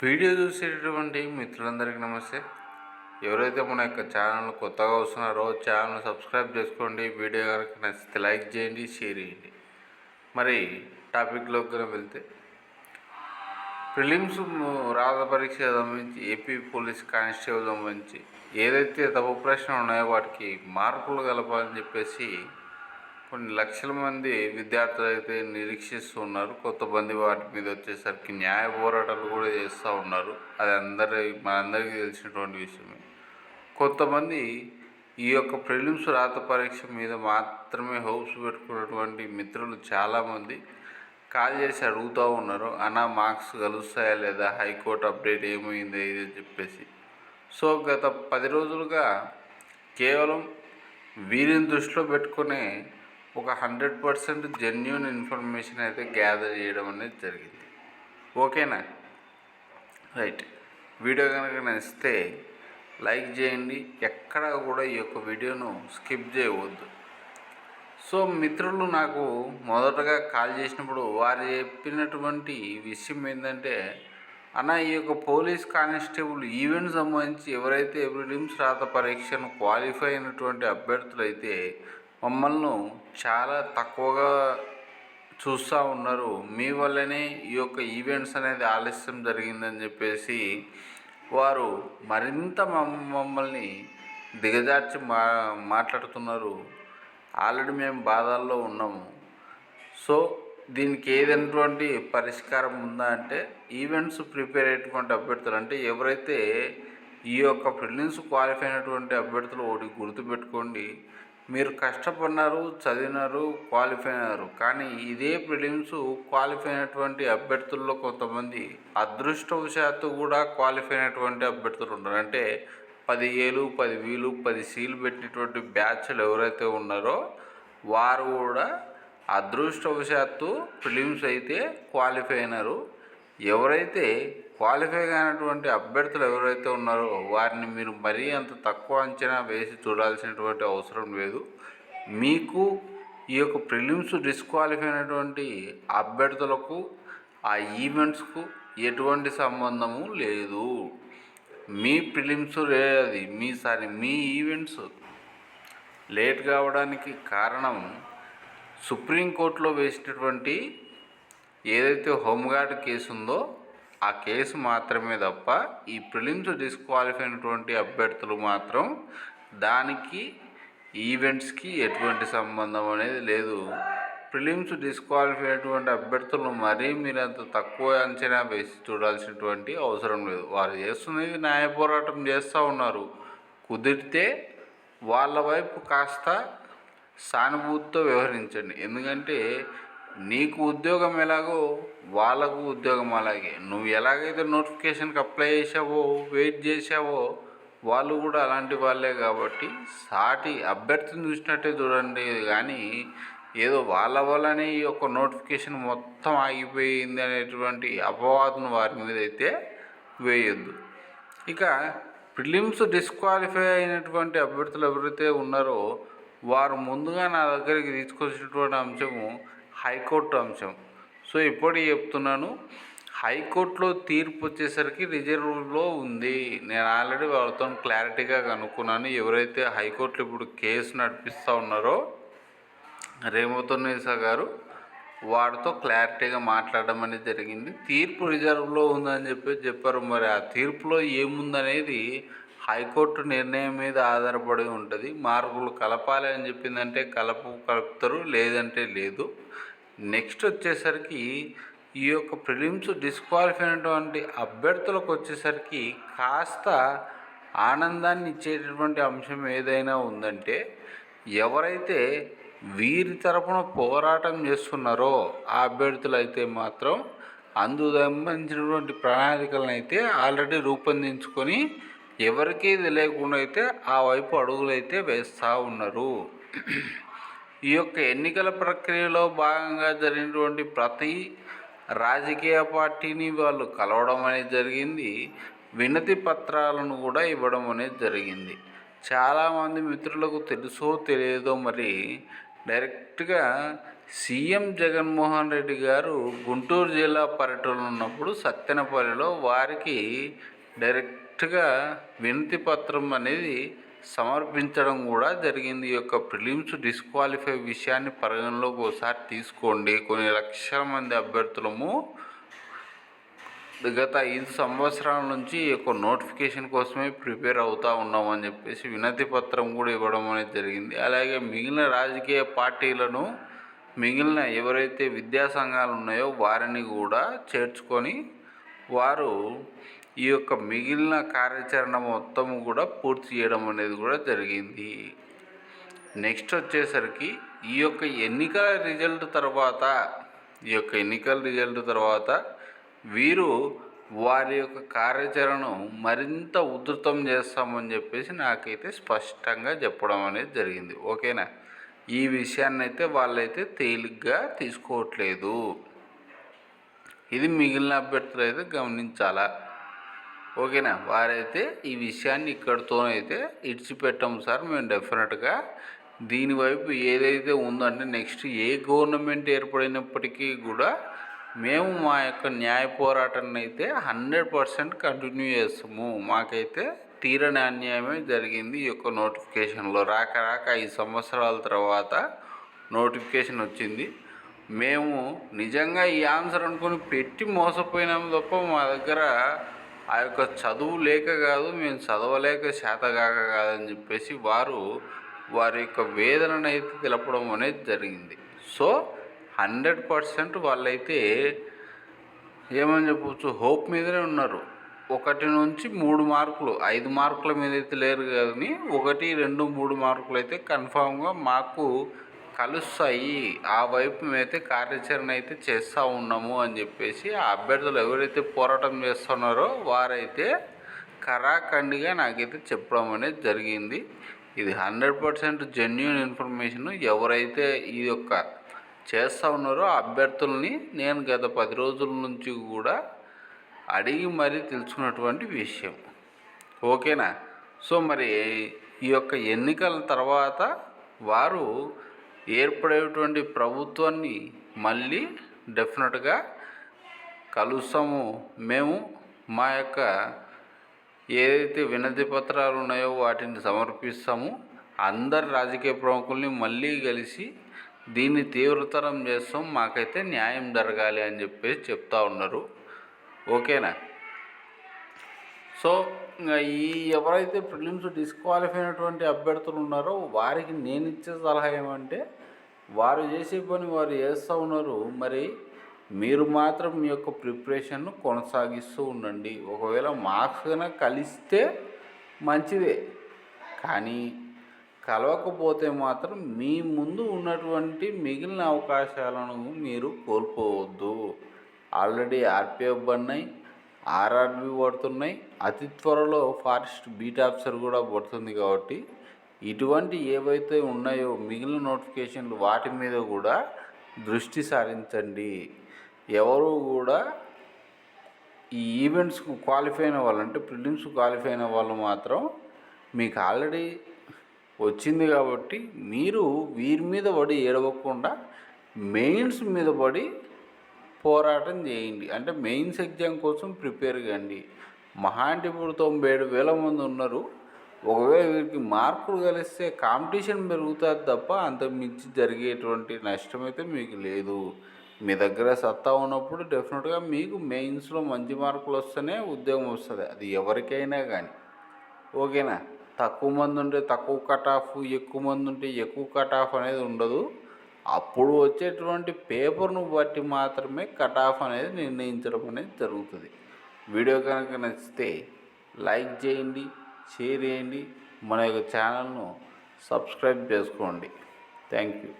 Video చూసేటటువంటి మిత్రులందరికీ నమస్తే. ఎవరైతే మన యొక్క ఛానల్ కొత్తగా వస్తున్నారో ఛానల్ సబ్స్క్రైబ్ చేసుకోండి. వీడియో కనుక నచ్చితే లైక్ చేయండి షేర్ చేయండి. మరి టాపిక్లోకి కనుక వెళ్తే ప్రిలిమ్స్ రాత పరీక్ష సంబంధించి ఏపీ పోలీస్ కానిస్టేబుల్ సంబంధించి ఏదైతే తప్పు ప్రశ్నలు ఉన్నాయో వాటికి మార్కులు కలపాలని చెప్పేసి కొన్ని లక్షల మంది విద్యార్థులు అయితే నిరీక్షిస్తూ ఉన్నారు. కొంతమంది వాటి మీద వచ్చేసరికి న్యాయ పోరాటాలు కూడా చేస్తూ ఉన్నారు. అది అందరి మనందరికీ తెలిసినటువంటి విషయమే కొంతమంది ఈ యొక్క ప్రిలిమ్స్ రాత పరీక్ష మీద మాత్రమే హోప్స్ పెట్టుకున్నటువంటి మిత్రులు చాలామంది కాల్ చేసి అడుగుతూ ఉన్నారు. అనా మార్క్స్ కలుస్తాయా లేదా? హైకోర్టు అప్డేట్ ఏమైంది? ఇది అని చెప్పేసి. సో గత పది రోజులుగా కేవలం వీరిని దృష్టిలో పెట్టుకునే ఒక హండ్రెడ్ పర్సెంట్ జెన్యున్ ఇన్ఫర్మేషన్ అయితే గ్యాదర్ చేయడం అనేది జరిగింది. ఓకేనా? రైట్ వీడియో కనుక నచ్చితే లైక్ చేయండి. ఎక్కడ కూడా ఈ యొక్క వీడియోను స్కిప్ చేయవద్దు. సో మిత్రులు నాకు మొదటగా కాల్ చేసినప్పుడు వారు చెప్పినటువంటి విషయం ఏంటంటే అన్న ఈ యొక్క పోలీస్ కానిస్టేబుల్ ఈవెంట్ సంబంధించి ఎవరైతే ప్రిలిమ్స్ రాత పరీక్షను క్వాలిఫై అయినటువంటి అభ్యర్థులు అయితే మమ్మల్ని చాలా తక్కువగా చూస్తూ ఉన్నారు. మీ వల్లనే ఈ యొక్క ఈవెంట్స్ అనేది ఆలస్యం జరిగిందని చెప్పేసి వారు మరింత మమ్మల్ని దిగజార్చి మా మాట్లాడుతున్నారు. ఆల్రెడీ మేము బాధల్లో ఉన్నాము. సో దీనికి ఏదైనటువంటి పరిష్కారం ఉందా అంటే ఈవెంట్స్ ప్రిపేర్ అయ్యేటువంటి అభ్యర్థులు అంటే ఎవరైతే ఈ యొక్క ప్రిలిమ్స్ క్వాలిఫై అయినటువంటి అభ్యర్థులు ఒకటి గుర్తుపెట్టుకోండి. మీరు కష్టపడినారు చదివినారు క్వాలిఫై అయినారు. కానీ ఇదే ప్రిలిమ్స్ క్వాలిఫై అయినటువంటి అభ్యర్థుల్లో కొంతమంది అదృష్టవశాత్తు కూడా క్వాలిఫై అయినటువంటి అభ్యర్థులు ఉన్నారు. అంటే పది ఏలు పది వీలు పది సీలు పెట్టినటువంటి బ్యాచ్లు ఎవరైతే ఉన్నారో వారు కూడా అదృష్టవశాత్తు ఫిలిమ్స్ అయితే క్వాలిఫై అయినారు. ఎవరైతే క్వాలిఫై కానటువంటి అభ్యర్థులు ఎవరైతే ఉన్నారో వారిని మీరు మరీ అంత తక్కువ అంచనా వేసి చూడాల్సినటువంటి అవసరం లేదు. మీకు ఈ యొక్క ప్రిలిమ్స్ డిస్క్వాలిఫై అయినటువంటి అభ్యర్థులకు ఆ ఈవెంట్స్కు ఎటువంటి సంబంధము లేదు. మీ ప్రిలిమ్స్ అది మీ సారీ మీ ఈవెంట్స్ లేట్ కావడానికి కారణం సుప్రీంకోర్టులో వేసినటువంటి ఏదైతే హోంగార్డ్ కేసు ఉందో ఆ కేసు మాత్రమే తప్ప ఈ ప్రిలిమ్స్ డిస్క్వాలిఫై అయినటువంటి అభ్యర్థులు మాత్రం దానికి ఈవెంట్స్కి ఎటువంటి సంబంధం అనేది లేదు. ప్రిలిమ్స్ డిస్క్వాలిఫై అయినటువంటి అభ్యర్థులను మరీ మీరు అంత తక్కువ అంచనా వేసి చూడాల్సినటువంటి అవసరం లేదు. వారు చేస్తున్నది న్యాయ పోరాటం చేస్తూ ఉన్నారు. కుదిరితే వాళ్ళ వైపు కాస్త సానుభూతితో వ్యవహరించండి. ఎందుకంటే నీకు ఉద్యోగం ఎలాగో వాళ్ళకు ఉద్యోగం అలాగే. నువ్వు ఎలాగైతే నోటిఫికేషన్కి అప్లై చేసావో వెయిట్ చేసావో వాళ్ళు కూడా అలాంటి వాళ్ళే కాబట్టి సాటి అభ్యర్థిని చూసినట్టే చూడండి. కానీ ఏదో వాళ్ళ వల్లనే ఈ యొక్క నోటిఫికేషన్ మొత్తం ఆగిపోయింది అనేటువంటి అపవాదును వారి మీద అయితే వేయొద్దు. ఇక ప్రిలిమ్స్ డిస్క్వాలిఫై అయినటువంటి అభ్యర్థులు ఎవరైతే ఉన్నారో వారు ముందుగా నా దగ్గరికి తీసుకొచ్చినటువంటి అంశము హైకోర్టు అంశం. సో ఇప్పటి చెప్తున్నాను హైకోర్టులో తీర్పు వచ్చేసరికి రిజర్వ్లో ఉంది. నేను ఆల్రెడీ వాళ్ళతో క్లారిటీగా కనుక్కున్నాను ఎవరైతే హైకోర్టులో ఇప్పుడు కేసు నడిపిస్తూ ఉన్నారో రేమోతోనేసా గారు వాడితో క్లారిటీగా మాట్లాడడం అనేది జరిగింది. తీర్పు రిజర్వ్లో ఉందని చెప్పి చెప్పారు. మరి ఆ తీర్పులో ఏముందనేది హైకోర్టు నిర్ణయం మీద ఆధారపడి ఉంటుంది. మార్కులు కలపాలి అని చెప్పిందంటే కలపు కలుపుతారు లేదంటే లేదు. నెక్స్ట్ వచ్చేసరికి ఈ యొక్క ప్రిలిమ్స్ డిస్క్వాలిఫై అయినటువంటి అభ్యర్థులకు వచ్చేసరికి కాస్త ఆనందాన్ని ఇచ్చేటటువంటి అంశం ఏదైనా ఉందంటే ఎవరైతే వీరి తరపున పోరాటం చేస్తున్నారో ఆ అభ్యర్థులు అయితే మాత్రం అందుకు సంబంధించినటువంటి ప్రణాళికలను అయితే ఆల్రెడీ రూపొందించుకొని ఎవరికీ తెలియకుండా అయితే ఆ వైపు అడుగులైతే వేస్తూ ఉన్నారు. ఈ యొక్క ఎన్నికల ప్రక్రియలో భాగంగా జరిగినటువంటి ప్రతి రాజకీయ పార్టీని వాళ్ళు కలవడం అనేది జరిగింది. వినతి పత్రాలను కూడా ఇవ్వడం అనేది జరిగింది. చాలామంది మిత్రులకు తెలుసో తెలియదో మరి డైరెక్ట్గా సీఎం జగన్మోహన్ రెడ్డి గారు గుంటూరు జిల్లా పర్యటనలో ఉన్నప్పుడు సత్తెనపల్లిలో వారికి డైరెక్ట్గా వినతి పత్రం అనేది సమర్పించడం కూడా జరిగింది. ఈ యొక్క ప్రిలిమ్స్ డిస్క్వాలిఫై విషయాన్ని పరిగణలోకి ఒకసారి తీసుకోండి. కొన్ని లక్షల మంది అభ్యర్థులము గత ఐదు సంవత్సరాల నుంచి ఈ యొక్క నోటిఫికేషన్ కోసమే ప్రిపేర్ అవుతూ ఉన్నామని చెప్పేసి వినతి పత్రం కూడా ఇవ్వడం అనేది జరిగింది. అలాగే మిగిలిన రాజకీయ పార్టీలను మిగిలిన ఎవరైతే విద్యా సంఘాలు ఉన్నాయో వారిని కూడా చేర్చుకొని వారు ఈ యొక్క మిగిలిన కార్యాచరణ మొత్తం కూడా పూర్తి చేయడం అనేది కూడా జరిగింది. నెక్స్ట్ వచ్చేసరికి ఈ యొక్క ఎన్నికల రిజల్ట్ తర్వాత ఈ యొక్క ఎన్నికల రిజల్ట్ తర్వాత వీరు వారి యొక్క కార్యాచరణను మరింత ఉధృతం చేస్తామని చెప్పేసి నాకైతే స్పష్టంగా చెప్పడం అనేది జరిగింది. ఓకేనా? ఈ విషయాన్ని అయితే వాళ్ళైతే తేలిగ్గా తీసుకోవట్లేదు. ఇది మిగిలిన అభ్యర్థులు అయితే గమనించాలా? ఓకేనా? వారైతే ఈ విషయాన్ని ఇక్కడితోనైతే ఇడిచిపెట్టాం సార్. మేము డెఫినెట్గా దీనివైపు ఏదైతే ఉందంటే నెక్స్ట్ ఏ గవర్నమెంట్ ఏర్పడినప్పటికీ కూడా మేము మా యొక్క న్యాయ పోరాటాన్ని అయితే హండ్రెడ్ పర్సెంట్ కంటిన్యూ చేస్తాము. మాకైతే తీరని అన్యాయమే జరిగింది ఈ యొక్క నోటిఫికేషన్లో. రాక రాక ఐదు సంవత్సరాల తర్వాత నోటిఫికేషన్ వచ్చింది. మేము నిజంగా ఈ ఆన్సర్ అనుకుని పెట్టి మోసపోయినాము తప్ప మా దగ్గర ఆ యొక్క చదువు లేక కాదు మేము చదవలేక శాతగాక కాదని చెప్పేసి వారు వారి యొక్క వేదనను అయితే తెలపడం అనేది జరిగింది. సో హండ్రెడ్ పర్సెంట్ వాళ్ళైతే ఏమని చెప్పవచ్చు హోప్ మీదనే ఉన్నారు. ఒకటి నుంచి మూడు మార్కులు ఐదు మార్కుల మీద అయితే లేరు కానీ ఒకటి రెండు మూడు మార్కులు అయితే కన్ఫామ్గా మాకు కలుస్తాయి. ఆ వైపు మేమైతే కార్యాచరణ అయితే చేస్తూ ఉన్నాము అని చెప్పేసి ఆ అభ్యర్థులు ఎవరైతే పోరాటం చేస్తున్నారో వారైతే కరాఖండిగా నాకైతే చెప్పడం అనేది జరిగింది. ఇది హండ్రెడ్ పర్సెంట్ జెన్యున్ ఇన్ఫర్మేషన్. ఎవరైతే ఈ యొక్క చేస్తూ ఉన్నారో అభ్యర్థుల్ని నేను గత పది రోజుల నుంచి కూడా అడిగి మరీ తెలుసుకున్నటువంటి విషయం. ఓకేనా? సో మరి ఈ యొక్క ఎన్నికల తర్వాత వారు ఏర్పడేటువంటి ప్రభుత్వాన్ని మళ్ళీ డెఫినెట్గా కలుస్తాము. మేము మా యొక్క ఏదైతే వినతి పత్రాలు ఉన్నాయో వాటిని సమర్పిస్తాము. అందరు రాజకీయ ప్రముఖుల్ని మళ్ళీ కలిసి దీన్ని తీవ్రతరం చేస్తాం. మాకైతే న్యాయం జరగాలి అని చెప్పేసి చెప్తా ఉన్నారు. ఓకేనా? సో ఈ ఎవరైతే ప్రిలిమ్స్ డిస్క్వాలిఫై అయినటువంటి అభ్యర్థులు ఉన్నారో వారికి నేను ఇచ్చే సలహా ఏమంటే వారు చేసే పని వారు చేస్తూ ఉన్నారు. మరి మీరు మాత్రం మీ యొక్క ప్రిపరేషన్ను కొనసాగిస్తూ ఉండండి. ఒకవేళ మార్క్స్ కనుక కలిస్తే మంచిదే. కానీ కలవకపోతే మాత్రం మీ ముందు ఉన్నటువంటి మిగిలిన అవకాశాలను మీరు కోల్పోవద్దు. ఆల్రెడీ ఆర్పిఎఫ్ పడినాయి ఆర్ఆర్బి పడుతున్నాయి. అతి త్వరలో ఫారెస్ట్ బీట్ ఆఫీసర్ కూడా పడుతుంది కాబట్టి ఇటువంటి ఏవైతే ఉన్నాయో మిగిలిన నోటిఫికేషన్లు వాటి మీద కూడా దృష్టి సారించండి. ఎవరు కూడా ఈ ఈవెంట్స్కు క్వాలిఫై అయిన వాళ్ళు అంటే ప్రిలిమ్స్ క్వాలిఫై అయిన వాళ్ళు మాత్రం మీకు ఆల్రెడీ వచ్చింది కాబట్టి మీరు వీరి మీద పడి ఏడవకుండా మెయిన్స్ మీద పడి పోరాటం చేయండి. అంటే మెయిన్స్ ఎగ్జామ్ కోసం ప్రిపేర్ కండి. మహా అంటే ఇప్పుడు తొంభై ఏడు వేల మంది ఉన్నారు. ఒకవేళ వీరికి మార్కులు కలిస్తే కాంపిటీషన్ పెరుగుతుంది తప్ప అంత మించి జరిగేటువంటి నష్టం అయితే మీకు లేదు. మీ దగ్గర సత్తా ఉన్నప్పుడు డెఫినెట్గా మీకు మెయిన్స్లో మంచి మార్కులు వస్తేనే ఉద్యోగం వస్తుంది. అది ఎవరికైనా కానీ ఓకేనా? తక్కువ మంది ఉంటే తక్కువ కట్ ఆఫ్ ఎక్కువ మంది ఉంటే ఎక్కువ కట్ ఆఫ్ అనేది ఉండదు. అప్పుడు వచ్చేటువంటి పేపర్ను బట్టి మాత్రమే కట్ ఆఫ్ అనేది నిర్ణయించడం అనేది జరుగుతుంది. వీడియో కనుక నచ్చితే లైక్ చేయండి. షేర్ చేయండి. మన యొక్క ఛానల్ను సబ్స్క్రైబ్ చేసుకోండి. Thank you.